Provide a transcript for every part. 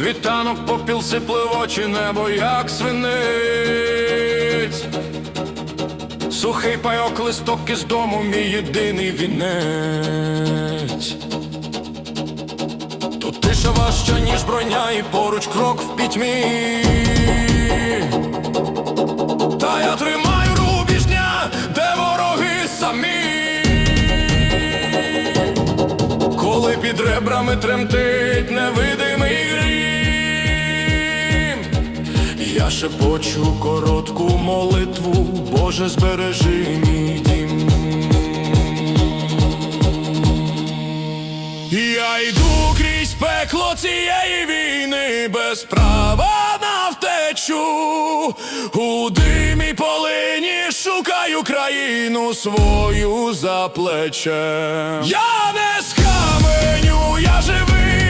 Світанок попіл сипле в небо, як свинець. Сухий пайок листок із дому, мій єдиний вінець. Тут тиша важча, ніж броня, і поруч крок в пітьмі. Та я тримаю рубіж дня, де вороги самі. Коли під ребрами тремтить невидимий шепочу коротку молитву, Боже, збережи мій дім. Я йду крізь пекло цієї війни без права на втечу. У димі полині шукаю країну свою за плечем. Я не скаменю, я живий,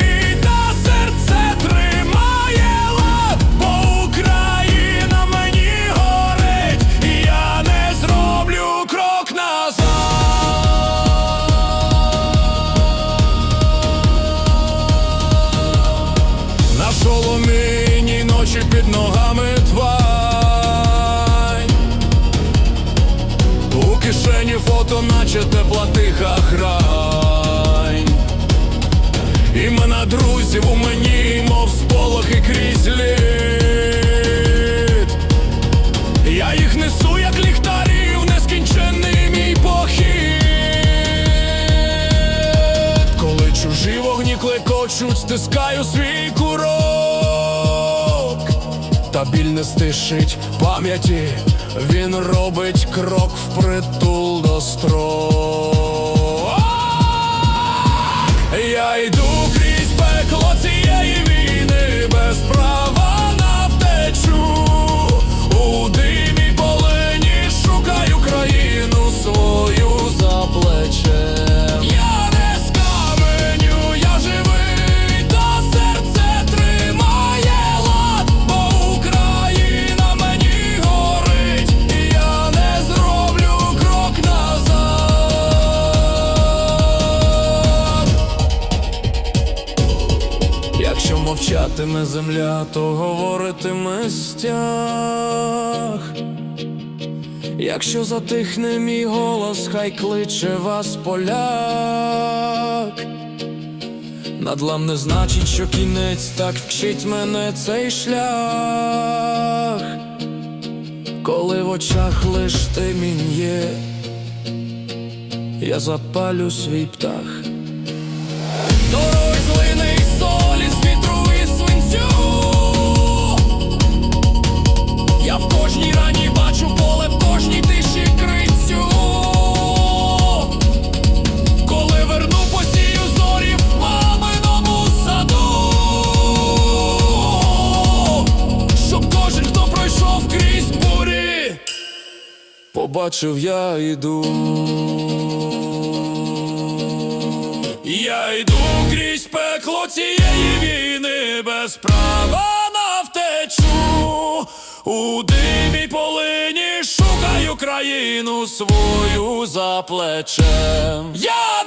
фото, наче тепла тиха грань. Імена друзів у мені, мов сполохи крізь лід. Я їх несу, як ліхтарів, нескінченний мій похід. Коли чужі вогні клекочуть, стискаю свій курок Та біль не стишить пам'яті, він робить крок впритул до строк мовчатиме земля, то говоритиме стяг. Якщо затихне мій голос, хай кличе вас поляк. Надлам не значить, що кінець так вчить мене цей шлях. Коли в очах лиш темінь є, я запалю свій птах. Побачив я йду, Я йду крізь пекло цієї війни без права на втечу. У димі полині шукаю країну свою за плечем. Я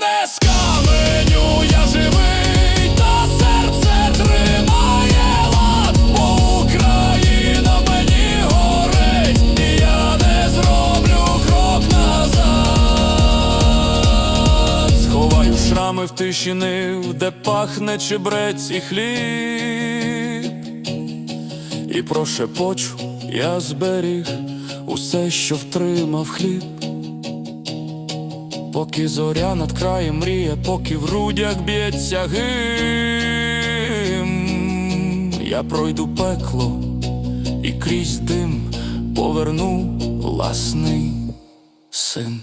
в тишини, де пахне чебрець і хліб, і прошепочу я зберіг усе, що втримав хліб. Поки зоря над краєм мріє, поки в грудях б'ється гим, я пройду пекло і крізь дим поверну власний син.